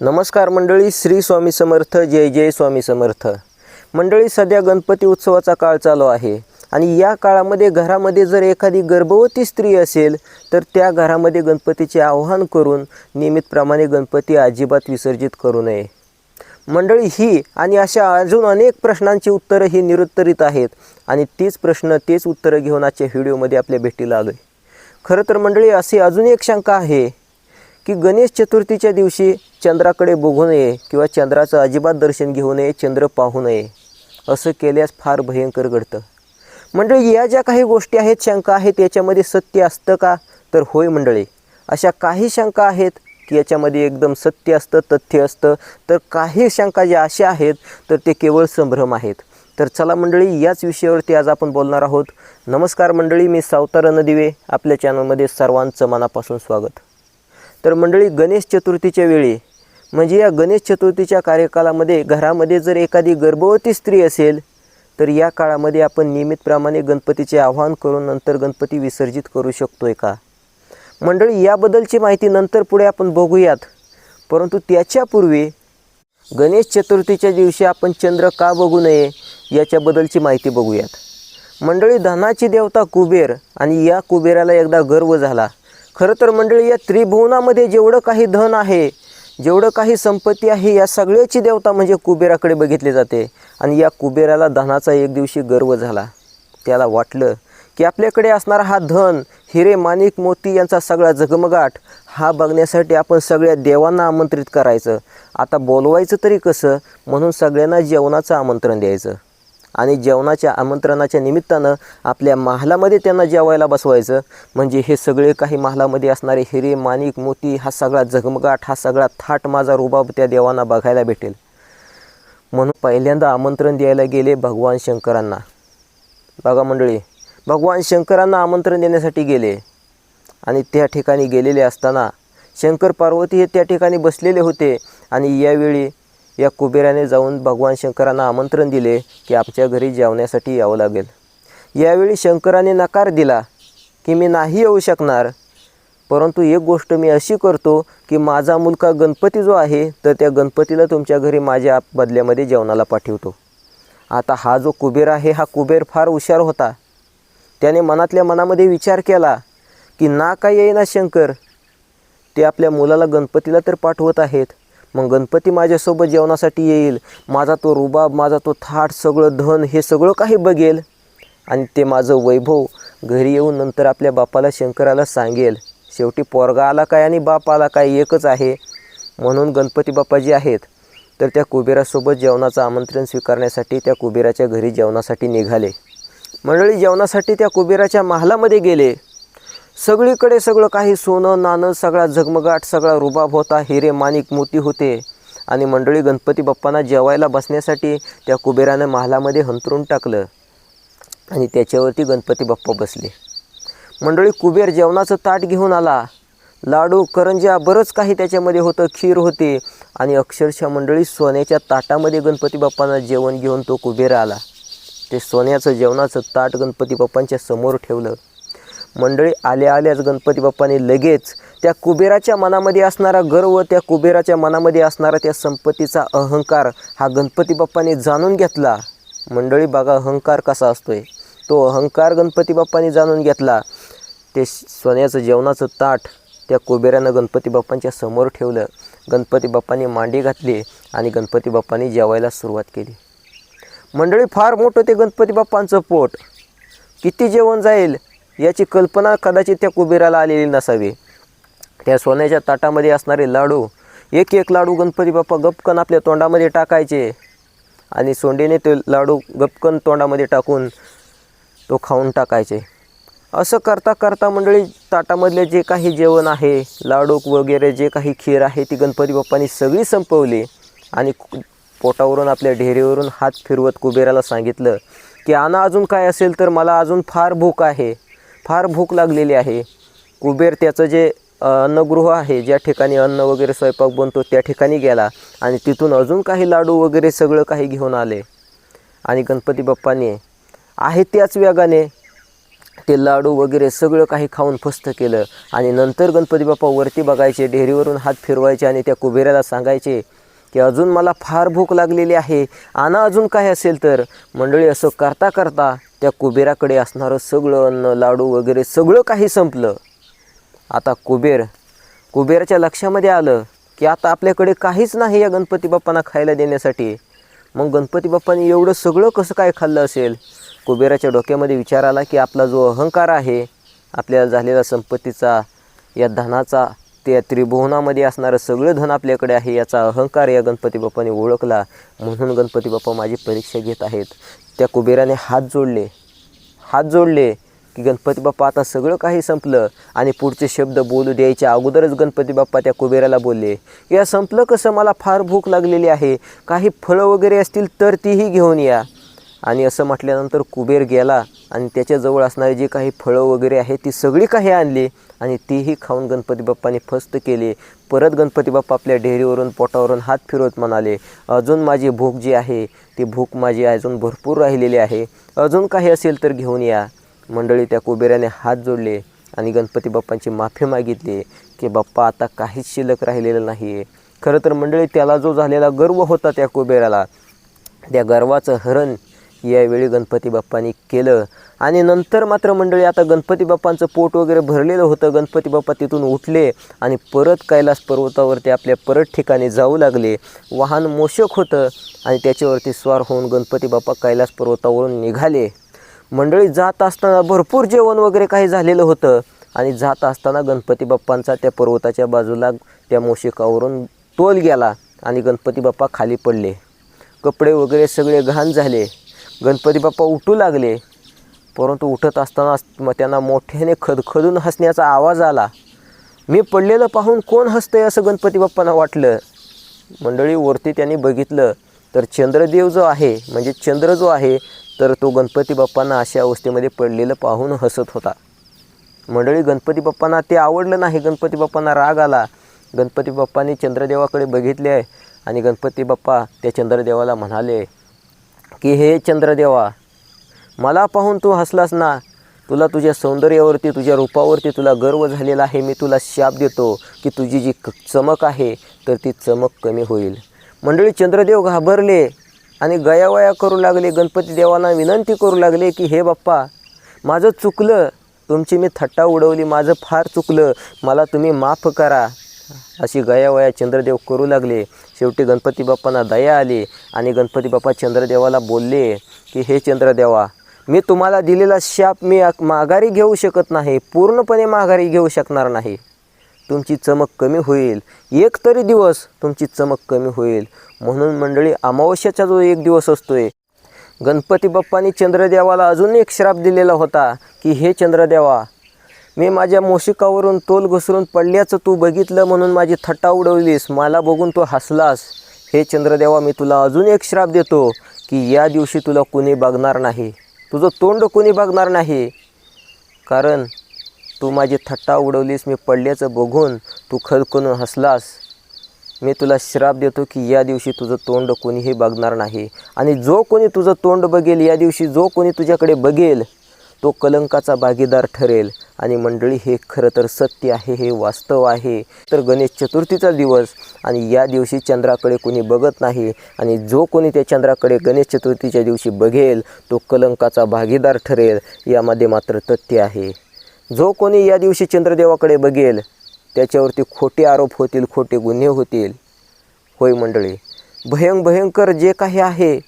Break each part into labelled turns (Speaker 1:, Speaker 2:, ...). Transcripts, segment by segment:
Speaker 1: नमस्कार मंडळी श्री स्वामी समर्थ जय जय स्वामी समर्थ. मंडळी सध्या गणपती उत्सवाचा काळ चालू आहे आणि या काळामध्ये घरामध्ये जर एखादी गर्भवती स्त्री असेल तर त्या घरामध्ये गणपतीचे आवाहन करून नियमितप्रमाणे गणपती अजिबात विसर्जित करू नये. मंडळी ही आणि अशा अजून अनेक प्रश्नांची उत्तरं ही निरुत्तरित आहेत आणि तीच प्रश्न तेच उत्तरं घेऊन आजच्या व्हिडिओमध्ये आपल्या भेटीला आलो आहे खरं तर मंडळी अशी अजून एक शंका आहे की गणेश चतुर्थीच्या दिवशी चंद्राकडे बघू नये किंवा चंद्राचं अजिबात दर्शन घेऊ नये चंद्र पाहू नये असं केल्यास फार भयंकर घडतं. मंडळी या ज्या काही गोष्टी आहेत शंका आहेत याच्यामध्ये सत्य असतं का? तर होय मंडळी अशा काही शंका आहेत की याच्यामध्ये एकदम सत्य असतं तथ्य असतं तर काही शंका ज्या अशा आहेत तर ते केवळ संभ्रम आहेत. तर चला मंडळी याच विषयावरती आज आपण बोलणार आहोत. नमस्कार मंडळी मी सावतारा नदिवे आपल्या चॅनलमध्ये सर्वांचं मनापासून स्वागत. तर मंडळी गणेश चतुर्थीच्या वेळी म्हणजे या गणेश चतुर्थीच्या कार्यकालामध्ये घरामध्ये जर एखादी गर्भवती स्त्री असेल तर या काळामध्ये आपण नियमितप्रमाणे गणपतीचे आवाहन करून नंतर गणपती विसर्जित करू शकतोय का? मंडळी याबद्दलची माहिती नंतर पुढे आपण बघूयात. परंतु त्याच्यापूर्वी गणेश चतुर्थीच्या दिवशी आपण चंद्र का बघू नये याच्याबद्दलची माहिती बघूयात. मंडळी धनाची देवता कुबेर आणि या कुबेराला एकदा गर्व झाला. खरं तर मंडळी या त्रिभुवनामध्ये जेवढं काही धन आहे जेवढं काही संपत्ती आहे या सगळ्याची देवता म्हणजे कुबेराकडे बघितली जाते. आणि या कुबेराला धनाचा एक दिवशी गर्व झाला. त्याला वाटलं की आपल्याकडे असणारा हा धन हिरे माणिक मोती यांचा सगळा जगमगाट हा बघण्यासाठी आपण सगळ्या देवांना आमंत्रित करायचं. आता बोलवायचं तरी कसं? म्हणून सगळ्यांना जेवणाचं आमंत्रण द्यायचं. आणि जेवणाच्या आमंत्रणाच्या निमित्तानं आपल्या महालामध्ये त्यांना जेवायला बसवायचं. म्हणजे हे सगळे काही महालामध्ये असणारे हिरे माणिक मोती हा सगळा झगमगाट हा सगळा थाट माझा रुबाब त्या देवांना बघायला भेटेल. म्हणून पहिल्यांदा आमंत्रण द्यायला गेले भगवान शंकरांना. बघा मंडळी भगवान शंकरांना आमंत्रण देण्यासाठी गेले. आणि त्या ठिकाणी गेलेले असताना शंकर पार्वती हे त्या ठिकाणी बसलेले होते. आणि यावेळी या कुबेराने जाऊन भगवान शंकरांना आमंत्रण दिले की आमच्या घरी जेवण्यासाठी यावं लागेल. यावेळी शंकराने नकार दिला की मी नाही येऊ शकणार. परंतु एक गोष्ट मी अशी करतो की माझा मुलगा गणपती जो आहे तर त्या गणपतीला तुमच्या घरी माझ्या बदल्यामध्ये जेवणाला पाठवतो. आता हा जो कुबेर आहे हा कुबेर फार हुशार होता. त्याने मनातल्या मनामध्ये विचार केला की ना काय येईना शंकर. ते आपल्या मुलाला गणपतीला तर पाठवत आहेत मग गणपती माझ्यासोबत जेवणासाठी येईल. माझा तो रुबाब माझा तो थाट सगळं धन हे सगळं काही बघेल. आणि ते माझं वैभव घरी येऊन नंतर आपल्या बापाला शंकराला सांगेल. शेवटी पोरगा आला काय आणि बाप आला काय एकच आहे. म्हणून गणपती बाप्पा जे आहेत तर त्या कुबेरासोबत जेवणाचं आमंत्रण स्वीकारण्यासाठी त्या कुबेराच्या घरी जेवणासाठी निघाले. मंडळी जेवणासाठी त्या कुबेराच्या महालामध्ये गेले. सगळीकडे सगळं काही सोनं नाणं सगळा झगमगाट सगळा रुबाब होता हिरे माणिक मोती होते. आणि मंडळी गणपती बाप्पांना जेवायला बसण्यासाठी त्या कुबेरानं महालामध्ये हंतरून टाकलं. आणि त्याच्यावरती गणपती बाप्पा बसले. मंडळी कुबेर जेवणाचं ताट घेऊन आला. लाडू करंज्या बरंच काही त्याच्यामध्ये होतं खीर होती. आणि अक्षरशः मंडळी सोन्याच्या ताटामध्ये गणपती बाप्पांना जेवण घेऊन तो कुबेर आला. ते सोन्याचं जेवणाचं ताट गणपती बाप्पांच्या समोर ठेवलं. मंडळी आल्या आल्याच गणपती बाप्पाने लगेच त्या कुबेराच्या मनामध्ये असणारा गर्व त्या कुबेराच्या मनामध्ये असणारा त्या संपत्तीचा अहंकार हा गणपती बाप्पाने जाणून घेतला. मंडळी बघा अहंकार कसा असतोय. तो अहंकार गणपती बाप्पाने जाणून घेतला. ते सोन्याचं जेवणाचं ताट त्या कुबेरानं गणपती बाप्पांच्या समोर ठेवलं. गणपती बाप्पांनी मांडी घातली आणि गणपती बाप्पांनी जेवायला सुरुवात केली. मंडळी फार मोठं ते गणपती बाप्पांचं पोट. किती जेवण जाईल? याची कल्पना कदाचित त्या कुबेराला आलेली नसावी. त्या सोन्याच्या ताटामध्ये असणारे लाडू एक एक लाडू गणपती बाप्पा गपकन आपल्या तोंडामध्ये टाकायचे आणि सोंडेने ते लाडू गपकन तोंडामध्ये टाकून तो खाऊन टाकायचे. असं करता करता मंडळी ताटामधले जे काही जेवण आहे लाडू वगैरे जे काही खीर आहे ती गणपती बाप्पांनी सगळी संपवली आणि पोटावरून आपल्या ढेरीवरून हात फिरवत कुबेराला सांगितलं की आणा अजून काय असेल तर मला अजून फार भूक आहे. फार भूक लागलेली आहे. कुबेर त्याचं जे अन्नगृह आहे ज्या ठिकाणी अन्न वगैरे स्वयंपाक बनतो त्या ठिकाणी गेला आणि तिथून अजून काही लाडू वगैरे सगळं काही घेऊन आले. आणि गणपती बाप्पाने आहे त्याच वेगाने ते लाडू वगैरे सगळं काही खाऊन फस्त केलं. आणि नंतर गणपती बाप्पा वरती बघायचे डेअरीवरून हात फिरवायचे आणि त्या कुबेराला सांगायचे की अजून मला फार भूक लागलेली आहे. आणा अजून काय असेल तर. मंडळी असं करता करता त्या कुबेराकडे असणारं सगळं अन्न लाडू वगैरे सगळं काही संपलं. आता कुबेर कुबेराच्या लक्षामध्ये आलं की आता आपल्याकडे काहीच नाही या गणपती बाप्पांना खायला देण्यासाठी. मग गणपती बाप्पांनी एवढं सगळं कसं काय खाल्लं असेल? कुबेराच्या डोक्यामध्ये विचार आला की आपला जो अहंकार आहे आपल्याला झालेला संपत्तीचा या धनाचा त्या त्रिभुवनामध्ये असणारं सगळं धन आपल्याकडे आहे याचा अहंकार या गणपती बाप्पाने ओळखला. म्हणून गणपती बाप्पा माझी परीक्षा घेत आहेत. त्या कुबेराने हात जोडले. हात जोडले की गणपती बाप्पा आता सगळं काही संपलं आणि पुढचे शब्द बोलू द्यायच्या अगोदरच गणपती बाप्पा त्या कुबेराला बोलले या संपलं कसं? मला फार भूक लागलेली आहे. काही फळं वगैरे असतील तर तीही घेऊन या. आणि असं म्हटल्यानंतर कुबेर गेला आणि त्याच्याजवळ असणारी जी काही फळं वगैरे आहेत ती सगळी काही आणली. आणि तीही खाऊन गणपती बाप्पाने फस्त केले. परत गणपती बाप्पा आपल्या डेअरीवरून पोटावरून हात फिरवत म्हणाले अजून माझी भूक जी आहे ती भूक माझी अजून भरपूर राहिलेली आहे. अजून काही असेल तर घेऊन या. मंडळी त्या कुबेराने हात जोडले आणि गणपती बाप्पांची माफी मागितली की बाप्पा आता काहीच शिल्लक राहिलेलं नाही आहे खरं तर मंडळी त्याला जो झालेला गर्व होता त्या कुबेराला त्या गर्वाचं हरण यावेळी गणपती बाप्पांनी केलं. आणि नंतर मात्र मंडळी आता गणपती बाप्पांचं पोट वगैरे भरलेलं होतं. गणपती बाप्पा तिथून उठले आणि परत कैलास पर्वतावरती आपल्या परत ठिकाणी जाऊ लागले. वाहन मोशक होतं आणि त्याच्यावरती स्वार होऊन गणपती बाप्पा कैलास पर्वतावरून निघाले. मंडळी जात असताना भरपूर जेवण वगैरे काही झालेलं होतं. आणि जात असताना गणपती बाप्पांचा त्या पर्वताच्या बाजूला त्या मोशिकावरून तोल गेला आणि गणपती बाप्पा खाली पडले. कपडे वगैरे सगळे घाण झाले. गणपती बाप्पा उठू लागले. परंतु उठत असताना मग त्यांना मोठ्याने खदखदून हसण्याचा आवाज आला. मी पडलेलं पाहून कोण हसतंय असं गणपती बाप्पांना वाटलं. मंडळी वरती त्यांनी बघितलं तर चंद्रदेव जो आहे म्हणजे चंद्र जो आहे तर तो गणपती बाप्पांना अशा अवस्थेमध्ये पडलेलं पाहून हसत होता. मंडळी गणपती बाप्पांना ते आवडलं नाही. गणपती बाप्पांना राग आला. गणपती बाप्पांनी चंद्रदेवाकडे बघितले आहे आणि गणपती बाप्पा त्या चंद्रदेवाला म्हणाले की हे चंद्रदेवा मला पाहून तू हसलास ना? तुला तुझ्या सौंदर्यावरती तुझ्या रूपावरती तुला गर्व झालेला आहे. मी तुला शाप देतो की तुझी जी क- चमक आहे तर ती चमक कमी होईल. मंडळी चंद्रदेव घाबरले आणि गयावया करू लागले. गणपती देवांना विनंती करू लागले की हे बाप्पा माझं चुकलं. तुमची मी थट्टा उडवली. माझं फार चुकलं. मला तुम्ही माफ करा. अशी गयावया चंद्रदेव करू लागले. शेवटी गणपती बाप्पांना दया आली आणि गणपती बाप्पा चंद्रदेवाला बोलले की हे चंद्रदेवा मी तुम्हाला दिलेला शाप मी माघारी घेऊ शकत नाही पूर्णपणे माघारी घेऊ शकणार नाही. तुमची चमक कमी होईल. एक तरी दिवस तुमची चमक कमी होईल. म्हणून मंडळी अमावस्याचा जो एक दिवस असतोय गणपती बाप्पांनी चंद्रदेवाला अजून एक श्राप दिलेला होता की हे चंद्रदेवा मी माझ्या मोशिकावरून तोल घसरून पडल्याचं तू बघितलं म्हणून माझी थट्टा उडवलीस. मला बघून तू हसलास. हे चंद्रदेवा मी तुला अजून एक श्राप देतो की या दिवशी तुला कुणी बघणार नाही. तुझं तोंड कोणी बघणार नाही. कारण तू माझी थट्टा उडवलीस मी पडल्याचं बघून तू खदकून हसलास. मी तुला श्राप देतो की या दिवशी तुझं तोंड कोणीही बघणार नाही. आणि जो कोणी तुझं तोंड बघेल या दिवशी जो कोणी तुझ्याकडे बघेल तो कलंकाचा भागीदार ठरेल. आणि मंडळी हे खरं तर सत्य आहे हे वास्तव आहे. तर गणेश चतुर्थीचा दिवस आणि या दिवशी चंद्राकडे कोणी बघत नाही आणि जो कोणी त्या चंद्राकडे गणेश चतुर्थीच्या दिवशी बघेल तो कलंकाचा भागीदार ठरेल यामध्ये मात्र तथ्य आहे. जो कोणी या दिवशी चंद्रदेवाकडे बघेल त्याच्यावरती खोटे आरोप होतील खोटे गुन्हे होतील. होय मंडळी भयं भयंकर जे काही आहे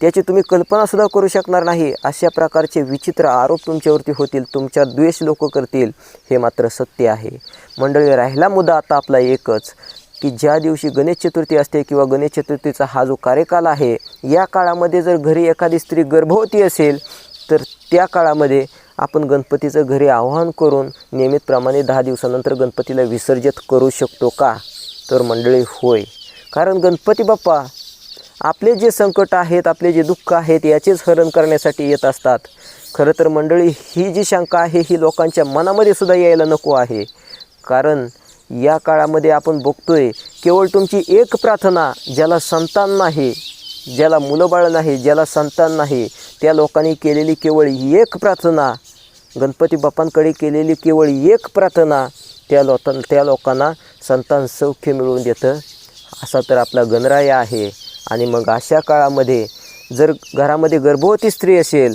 Speaker 1: त्याची तुम्ही कल्पनासुद्धा करू शकणार नाही. अशा प्रकारचे विचित्र आरोप तुमच्यावरती होतील. तुमच्या द्वेष लोक करतील. हे मात्र सत्य आहे. मंडळी राहिला मुद्दा आता आपला एकच की ज्या दिवशी गणेश चतुर्थी असते किंवा गणेश चतुर्थीचा हा जो कार्यकाल आहे या काळामध्ये जर घरी एखादी स्त्री गर्भवती असेल तर त्या काळामध्ये आपण गणपतीचं घरी आवाहन करून नियमितप्रमाणे दहा दिवसानंतर गणपतीला विसर्जित करू शकतो का? तर मंडळी होय. कारण गणपती बाप्पा आपले जे संकट आहेत आपले जे दुःख आहेत याचेच हरण करण्यासाठी येत असतात. खरं तर मंडळी ही जी शंका आहे ही लोकांच्या मनामध्ये सुद्धा यायला नको आहे. कारण या काळामध्ये आपण बघतोय केवळ तुमची एक प्रार्थना ज्याला संतान नाही ज्याला मुलंबाळ नाही ज्याला संतान नाही त्या लोकांनी केलेली केवळ एक प्रार्थना गणपती बाप्पांकडे केलेली केवळ एक प्रार्थना त्या लोकां त्या लोकांना संतान सौख्य मिळवून देतं. असा तर आपला गणराया आहे. आणि मग अशा काळामध्ये जर घरामध्ये गर्भवती स्त्री असेल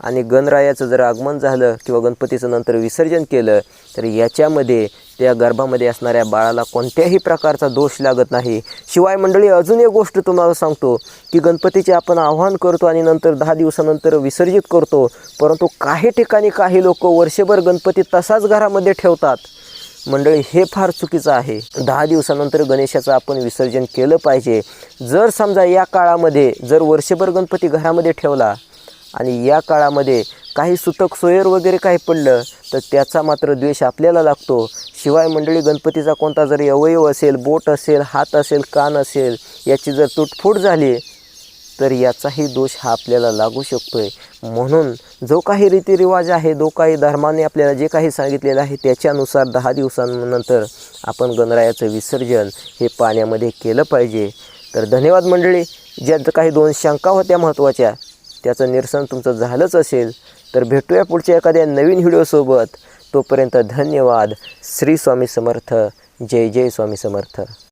Speaker 1: आणि गणरायाचं जर आगमन झालं किंवा गणपतीचं नंतर विसर्जन केलं तर याच्यामध्ये त्या गर्भामध्ये असणाऱ्या बाळाला कोणत्याही प्रकारचा दोष लागत नाही. शिवाय मंडळी अजून एक गोष्ट तुम्हाला सांगतो की गणपतीचे आपण आव्हान करतो आणि नंतर दहा दिवसानंतर विसर्जित करतो परंतु काही ठिकाणी काही लोक वर्षभर गणपती तसाच घरामध्ये ठेवतात. मंडळी हे फार चुकीचं आहे. दहा दिवसानंतर गणेशाचं आपण विसर्जन केलं पाहिजे. जर समजा या काळामध्ये जर वर्षभर गणपती घरामध्ये ठेवला आणि या काळामध्ये काही सुतक सोयर वगैरे काही पडलं तर त्याचा मात्र द्वेष आपल्याला लागतो. शिवाय मंडळी गणपतीचा कोणता जरी अवयव असेल बोट असेल हात असेल कान असेल याची जर तुटफूट झाली तर याचाही दोष हा आपल्याला लागू शकतो आहे म्हणून जो काही रीतिरिवाज आहे जो काही धर्माने आपल्याला जे काही सांगितलेलं आहे त्याच्यानुसार दहा दिवसांनंतर आपण गणरायाचं विसर्जन हे पाण्यामध्ये केलं पाहिजे. तर धन्यवाद मंडळी ज्या काही दोन शंका होत्या महत्त्वाच्या त्याचं निरसन तुमचं झालंच असेल तर भेटूया पुढच्या एखाद्या नवीन व्हिडिओसोबत. तोपर्यंत धन्यवाद. श्री स्वामी समर्थ. जय जय स्वामी समर्थ.